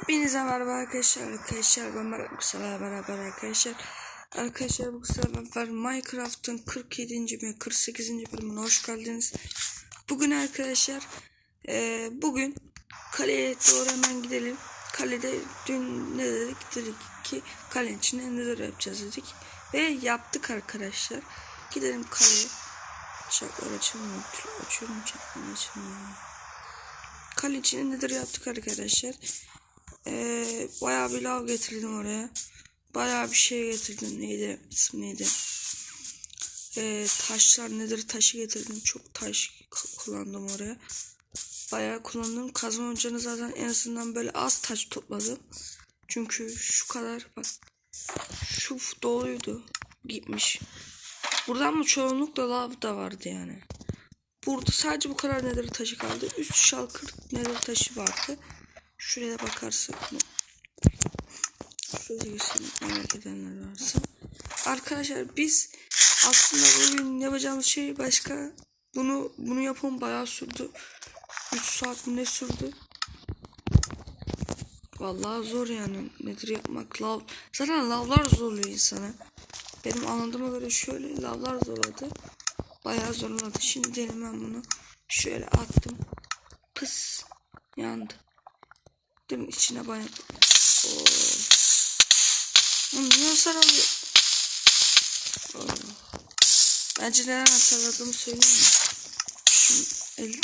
Hepinize merhaba arkadaşlar. Arkadaşlar ben Merhaba beraber arkadaşlar. Arkadaşlar bu sefer Minecraft'ın 47. mi 48. bölümüne hoş geldiniz. Bugün arkadaşlar e, bugün kaleye doğru hemen gidelim. Kalede dün ne dedik? Dedik ki kalenin içinde neler yapacağız dedik. Ve yaptık arkadaşlar. Gidelim kaleye. Çaklar açılmıyor. Açıyorum çaklar açılmıyor. Kale içinde nedir yaptık arkadaşlar. Ee, bayağı bir lav getirdim oraya. Bayağı bir şey getirdim. Neydi? İsmi neydi? Ee, taşlar nedir? Taşı getirdim. Çok taş kullandım oraya. Bayağı kullandım. Kazma hocanı zaten en azından böyle az taş topladım. Çünkü şu kadar bak. Şu doluydu. Gitmiş. Buradan mı çoğunlukla lav da vardı yani. Burada sadece bu kadar nedir taşı kaldı. 3 şalkır nedir taşı vardı. Şuraya bakarsak mı? Şöyle göstereyim merak edenler varsa. Arkadaşlar biz aslında bugün yapacağımız şey başka. Bunu bunu yapın bayağı sürdü. 3 saat ne sürdü? Vallahi zor yani. Nedir yapmak? Lav. Zaten lavlar zorluyor insana. Benim anladığıma göre şöyle lavlar zorladı. Bayağı zorladı. Şimdi ben bunu. Şöyle attım. Pıs. Yandı. Değil mi? İçine bayağı. Oo. Oğlum niye hasar alıyor? Bence neden hasarladığımı söyleyeyim mi? Şu 50 lira.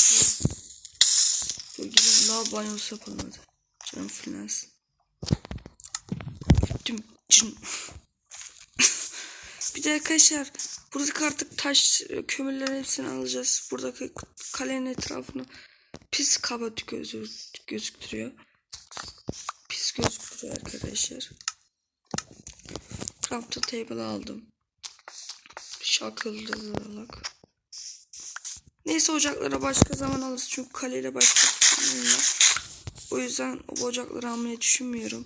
Dur gidin lav banyosu yapalım hadi. Canım fırlansın. Tüm cin. Bir de arkadaşlar buradaki artık taş kömürlerin hepsini alacağız. Buradaki kalenin etrafını pis kaba gözü, gözüktürüyor. Pis gözüktürüyor arkadaşlar. Crafter table aldım. Şakıldırarak. Neyse ocaklara başka zaman alırız. Çünkü kaleyle başka var. O yüzden o ocakları almayı düşünmüyorum.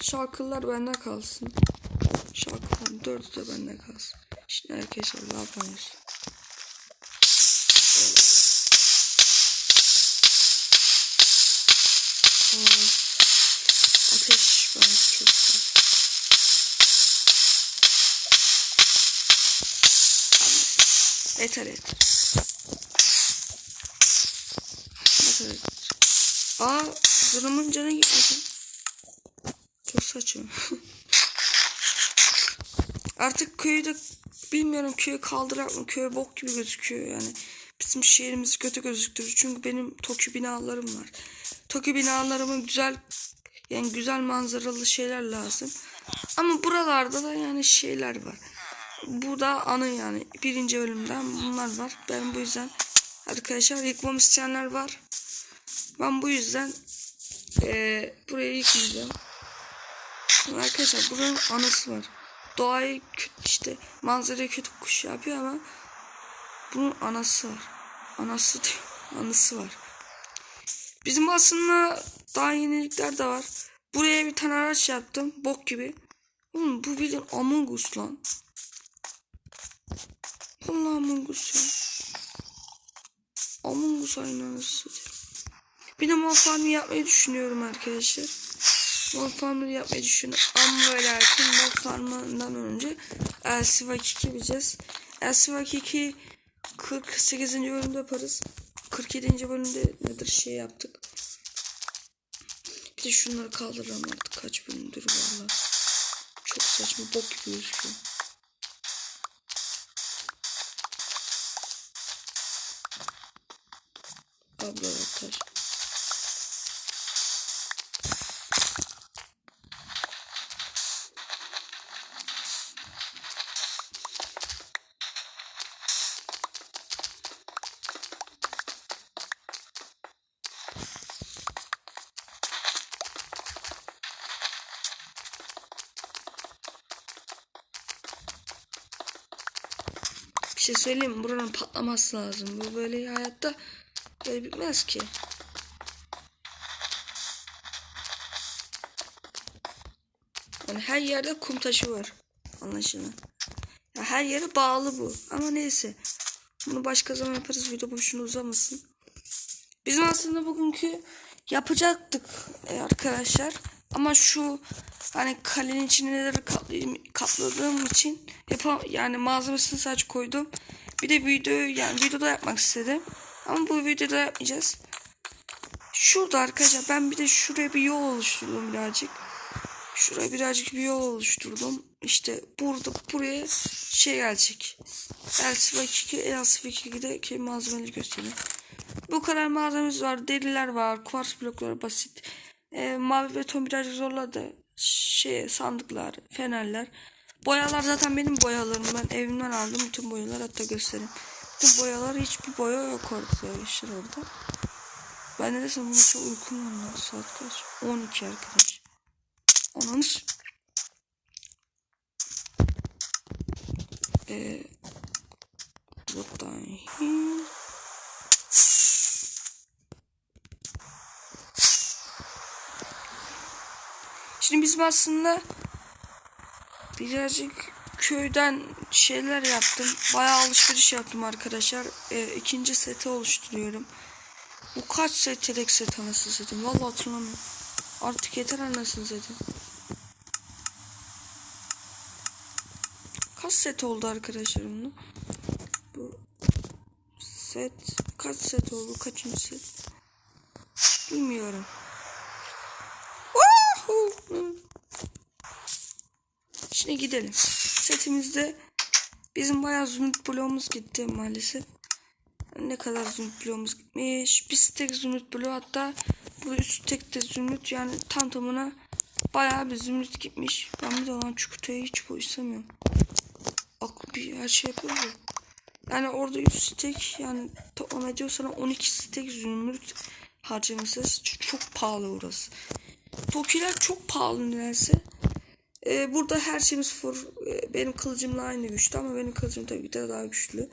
Şarkılar bende kalsın. Şarkıların dördü de bende kalsın. Şimdi arkadaşlar ne yapıyoruz? Aa, Ateş bana çok. Yeter yeter. Yeter. Aa zırhımın canı gitmedi. Çok saçma. Artık köyü de bilmiyorum köyü kaldırak mı köy bok gibi gözüküyor yani. Bizim şehrimiz kötü gözüktürür. Çünkü benim Tokyo binalarım var. Tokyo binalarımın güzel yani güzel manzaralı şeyler lazım. Ama buralarda da yani şeyler var. Bu da anı yani. Birinci bölümden bunlar var. Ben bu yüzden arkadaşlar yıkmam isteyenler var. Ben bu yüzden eee burayı yıkmayacağım. Arkadaşlar buranın anısı var. Doğayı kötü işte manzarayı kötü kuş yapıyor ama bunun anası var. Anası diyor. Anısı var. Bizim aslında daha yenilikler de var. Buraya bir tane araç yaptım. Bok gibi. Oğlum bu bildiğin Among Us lan. Allah Among Us ya. Among Us aynı. Bir de mal farmı yapmayı düşünüyorum arkadaşlar. Mal farmı yapmayı düşünüyorum. Ama ve lakin mal farmından önce Elsivak 2 yapacağız. Elsivak 2 48. bölümde yaparız. 47. bölümde nedir şey yaptık. Bir de şunları kaldıralım artık kaç bölümdür valla. Çok saçma bok gibi gözüküyor. Abla taş. Söyleyeyim? Buranın patlaması lazım. Bu böyle hayatta böyle bitmez ki. Yani her yerde kum taşı var. Anlaşılan. Ya her yere bağlı bu. Ama neyse. Bunu başka zaman yaparız. Video boşuna uzamasın. Bizim aslında bugünkü yapacaktık e, arkadaşlar. Ama şu hani kalenin içine neleri katladığım için yapam yani malzemesini sadece koydum. Bir de video yani videoda yapmak istedim. Ama bu videoda yapmayacağız. Şurada arkadaşlar ben bir de şuraya bir yol oluşturdum birazcık. Şuraya birazcık bir yol oluşturdum. İşte burada buraya şey gelecek. LCV2 LCV2'deki malzemeleri göstereyim. Bu kadar malzememiz var. Deriler var. Kuvars blokları basit. Ee, mavi beton birazcık zorladı. Şey sandıklar, fenerler. Boyalar zaten benim boyalarım. Ben evimden aldım bütün boyalar hatta göstereyim. Bütün boyalar hiçbir boya yok orada arkadaşlar orada. Ben de sanırım çok uykum var. Saat kaç? 12 arkadaş. What the hell? Şimdi bizim aslında birazcık köyden şeyler yaptım. Bayağı alışveriş yaptım arkadaşlar. Ee, ikinci seti oluşturuyorum. Bu kaç set yedek set anasını satayım. Vallahi hatırlamıyorum. Artık yeter anasını satayım. Kaç set oldu arkadaşlar bunun? Bu set kaç set oldu? Kaçıncı set? Bilmiyorum. Şimdi gidelim. Setimizde bizim bayağı zümrüt bloğumuz gitti maalesef. Ne kadar zümrüt bloğumuz gitmiş. Bir stek zümrüt bloğu hatta bu üst tek de zümrüt yani tam tamına bayağı bir zümrüt gitmiş. Ben bir de olan çikolatayı hiç bu istemiyorum. Aklı bir her şey yapıyor. Yani orada 100 stek yani diyor sana 12 stek zümrüt harcamışsınız. Çok pahalı orası. Tokiler çok pahalı nedense. Ee, burada her şeyimiz full. Ee, benim kılıcımla aynı güçlü ama benim kılıcım tabii de daha güçlü.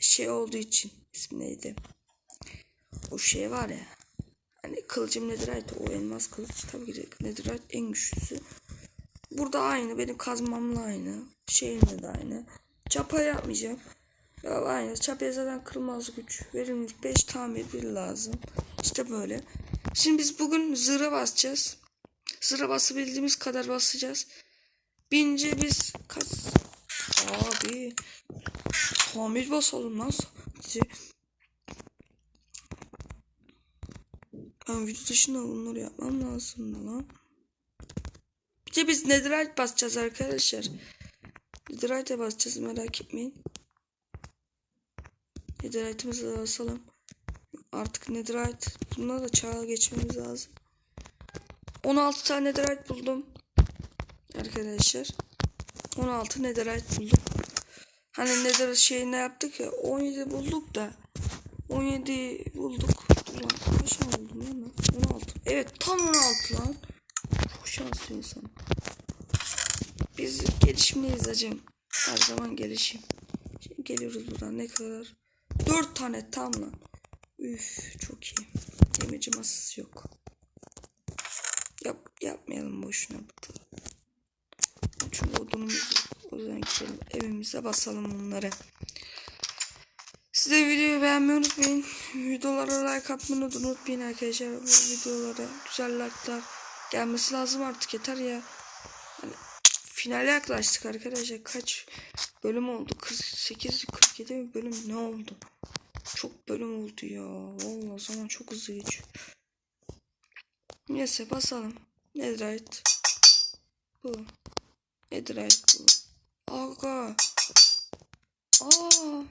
Şey olduğu için ismi neydi? O şey var ya. Hani kılıcım Netherite o elmas kılıç tabii ki de Netherite en güçlüsü. Burada aynı benim kazmamla aynı. Şeyimle de aynı. Çapa yapmayacağım. Ya aynı. Çapaya zaten kırılmaz güç. Verimlilik 5 tamir 1 lazım. İşte böyle. Şimdi biz bugün zırha basacağız. Zırha basabildiğimiz kadar basacağız. Bince biz kaç... Abi... Tamir basalım lan sadece. Ben video dışında bunları yapmam lazım da lan. Bir de biz netherite basacağız arkadaşlar. Netherite basacağız merak etmeyin. Netherite'imizi basalım. Artık netherite bunlara da çağa geçmemiz lazım. 16 tane netherite buldum. Arkadaşlar. 16 netherite buldum. Hani nether şeyini yaptık ya 17 bulduk da 17 bulduk. Dur lan kaç buldum ben? 16. Evet tam 16 lan. Çok şanslı insan. Biz gelişmeyiz hacım. Her zaman gelişim. Şimdi geliyoruz buradan ne kadar? 4 tane tam lan. Üf çok iyi. Demirci masası yok. Yap, yapmayalım boşuna bu da. Çünkü odunumuz. O yüzden gidelim evimize basalım bunları. Size videoyu beğenmeyi unutmayın. Videolara like atmayı unutmayın arkadaşlar. Bu videolara güzel like'lar gelmesi lazım artık yeter ya. Hani finale yaklaştık arkadaşlar. Kaç bölüm oldu? 48 47 mi bölüm ne oldu? Çok bölüm oldu ya. Vallahi zaman çok hızlı geçiyor. Neyse basalım. Netherite. Bu. Netherite bu. Aga. Aa.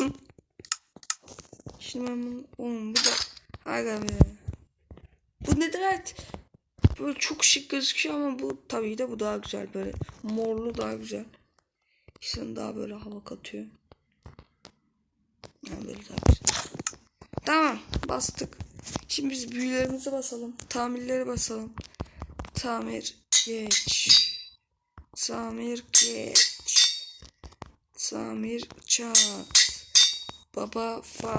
Şimdi ben bunu... Oğlum bu da... Aga be. Bu Netherite böyle çok şık gözüküyor ama bu tabii de bu daha güzel böyle. Morlu daha güzel. İnsan daha böyle hava katıyor. Yani böyle daha güzel. Tamam bastık. Şimdi biz büyülerimizi basalım. Tamirleri basalım. Tamir geç. Tamir geç. Tamir çat. Baba fa.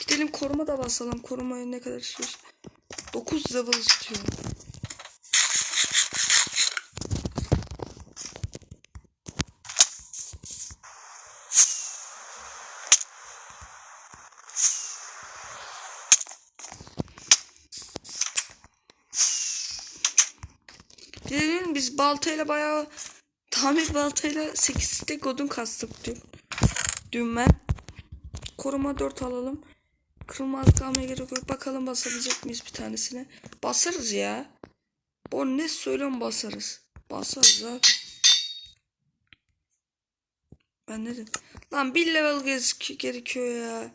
Gidelim koruma da basalım. Korumaya ne kadar istiyorsun? 9 level istiyor. biz baltayla bayağı tamir baltayla 8 tek odun kastık. Dün ben. Koruma 4 alalım. Kırılmazlık almaya gerek yok. Bakalım basabilecek miyiz bir tanesine. Basarız ya. O ne söylüyorum basarız. Basarız abi. Ben ne dedim? Lan bir level gerekiyor ya.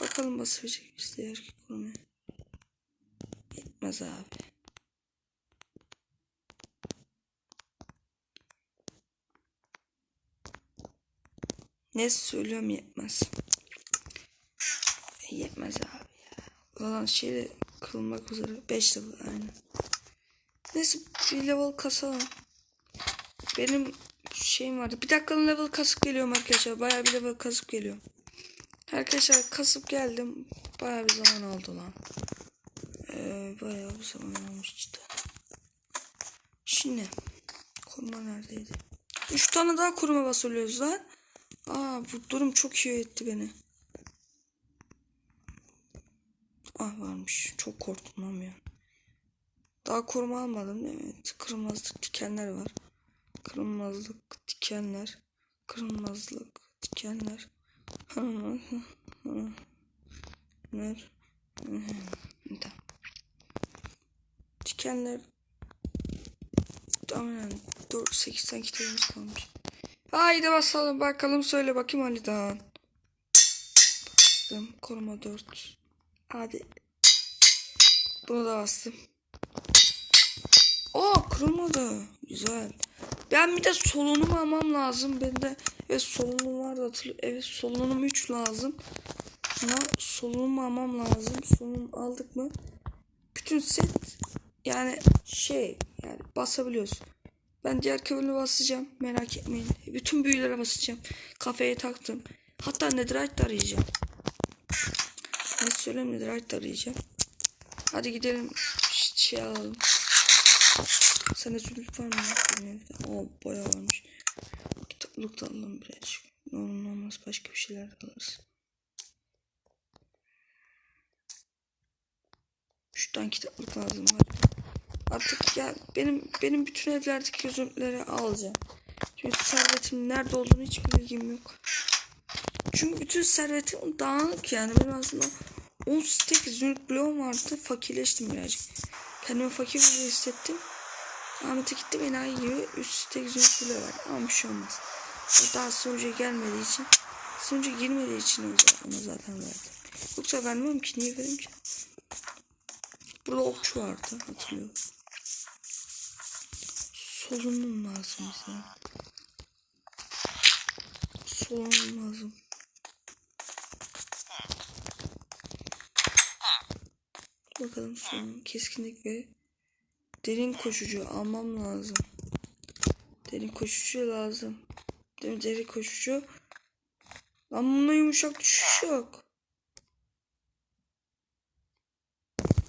Bakalım basabilecek miyiz diğer korumaya. Yetmez abi. Ne söylüyorum yetmez. Yetmez abi ya. Ulan şey kırılmak üzere. 5 level aynen. Neyse bir level kasalım. Benim şeyim vardı. Bir dakikanın level kasıp geliyorum arkadaşlar. Bayağı bir level kasıp geliyorum. Arkadaşlar kasıp geldim. Bayağı bir zaman aldı lan. Ee, bayağı bir zaman almış cidden. Şimdi koruma neredeydi? 3 tane daha koruma basılıyoruz lan. Aa bu durum çok iyi etti beni. Ah varmış. Çok korktum lan ya. Daha koruma almadım değil mi? Kırılmazlık dikenler var. Kırılmazlık dikenler. Kırılmazlık dikenler. Ver. Tamam. Dikenler Tamam 4 8 tane kitabımız kalmış. Haydi basalım bakalım söyle bakayım Ali'den. Bastım koruma 4. Hadi. Bunu da bastım. Oo kırılmadı. Güzel. Ben bir de solunum almam lazım. Ben de evet solunum var da hatırlıyorum. Evet solunum 3 lazım. Ama solunum almam lazım. Solunum aldık mı? Bütün set yani şey yani basabiliyoruz. Ben diğer kömürü basacağım. Merak etmeyin. Bütün büyülere basacağım. Kafeye taktım. Hatta Netherite de arayacağım. Nasıl söyleyeyim Netherite de arayacağım. Hadi gidelim. Şşt, şey alalım. Sana zülüf var mı? Oo bayağı varmış. Kitaplık da alalım birazcık. Ne olur ne olmaz başka bir şeyler alırız. Şuradan kitaplık lazım var. Artık ya benim benim bütün evlerdeki gözlükleri alacağım. Çünkü servetim nerede olduğunu hiçbir bilgim yok. Çünkü bütün servetim dağınık yani. Benim aslında 10 stek zümrüt bloğum vardı. Fakirleştim birazcık. Kendimi fakir gibi hissettim. Ahmet'e gittim enayi gibi 3 stek zümrüt bloğu var. Ama bir şey olmaz. Daha sonuca gelmediği için sonuca girmediği için ona zaten verdim. Yoksa vermem ki niye vereyim ki? Burada okçu vardı hatırlıyorum. Solunum lazım bize. Solunum lazım. Bakalım solunum. Keskinlik ve derin koşucu almam lazım. Derin koşucu lazım. Derin, derin koşucu. Lan bunda yumuşak düşüş yok.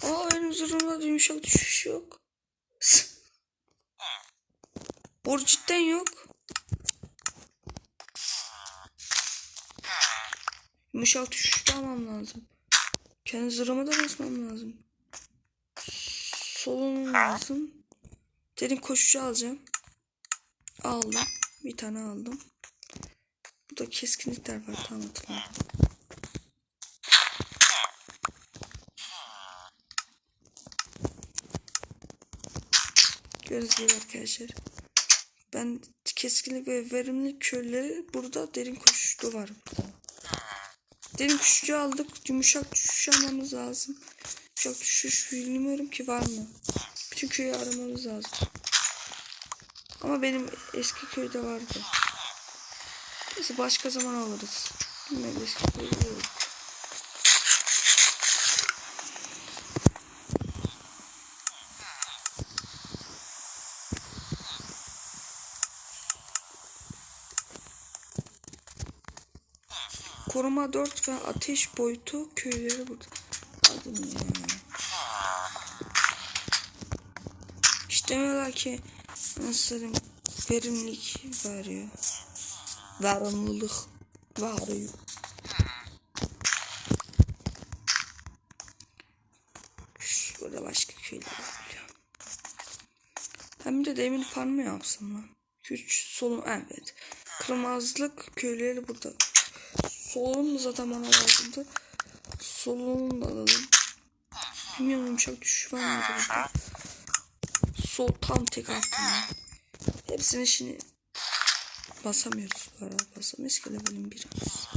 Aa benim zırhımda da yumuşak düşüş yok. Bor cidden yok. Yumuşak düşüş almam lazım. Kendi zırhıma da basmam lazım. Solun lazım. Derin koşucu alacağım. Aldım. Bir tane aldım. Burada keskinlikler var tam hatırladım. Gördüğünüz gibi arkadaşlar. Ben keskinlik ve verimli köyleri burada derin koşuşlu var. Derin koşucu aldık. Yumuşak düşüş almamız lazım. Yumuşak düşüş bilmiyorum ki var mı. Bütün köyü aramamız lazım. Ama benim eski köyde vardı. Neyse başka zaman alırız. Bilmiyorum eski köyde yok. Koruma 4 ve ateş boyutu köyleri burada. Ya. İşte demiyorlar ki nasıl verimlilik veriyor. Verimlilik veriyor. Şurada başka köyler var bir de demin farmı yapsam lan. Güç solun evet. Kırmızılık köyleri burada. Solun da zaten bana lazımdı. Solunu da alalım. Bilmiyorum yumuşak düşüş var mı? Sol tam tek altında. Hepsini şimdi basamıyoruz bu arada. Basamıyoruz ki levelim biraz.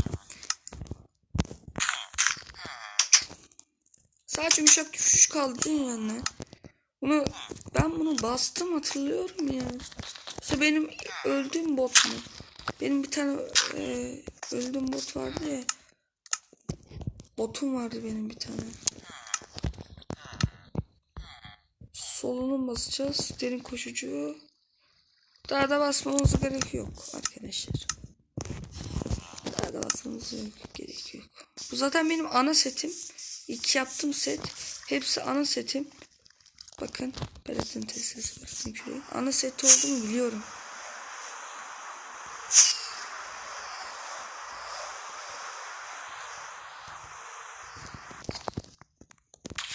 Sadece yumuşak düşüş kaldı değil mi bende? Bunu ben bunu bastım hatırlıyorum ya. Mesela benim öldüğüm bot mu? Benim bir tane e, öldüğüm bot vardı ya. Botum vardı benim bir tane. Solunu basacağız. Derin koşucu. Daha da basmamıza gerek yok arkadaşlar. Daha da basmamıza gerek yok. Bu zaten benim ana setim. İlk yaptığım set. Hepsi ana setim. Bakın. Berat'ın testesi. Berat'ın küreği. Ana set olduğunu biliyorum.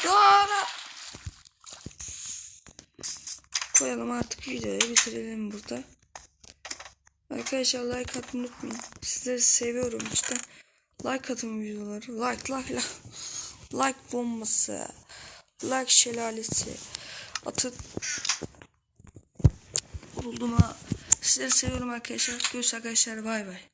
Aa! Koyalım artık videoyu bitirelim burada. Arkadaşlar like atmayı unutmayın. Sizleri seviyorum işte. Like atın videoları. Like like like. Like bombası. Like şelalesi. Atın. Buldum ha. Sizleri seviyorum arkadaşlar. Görüşürüz arkadaşlar. Bay bay.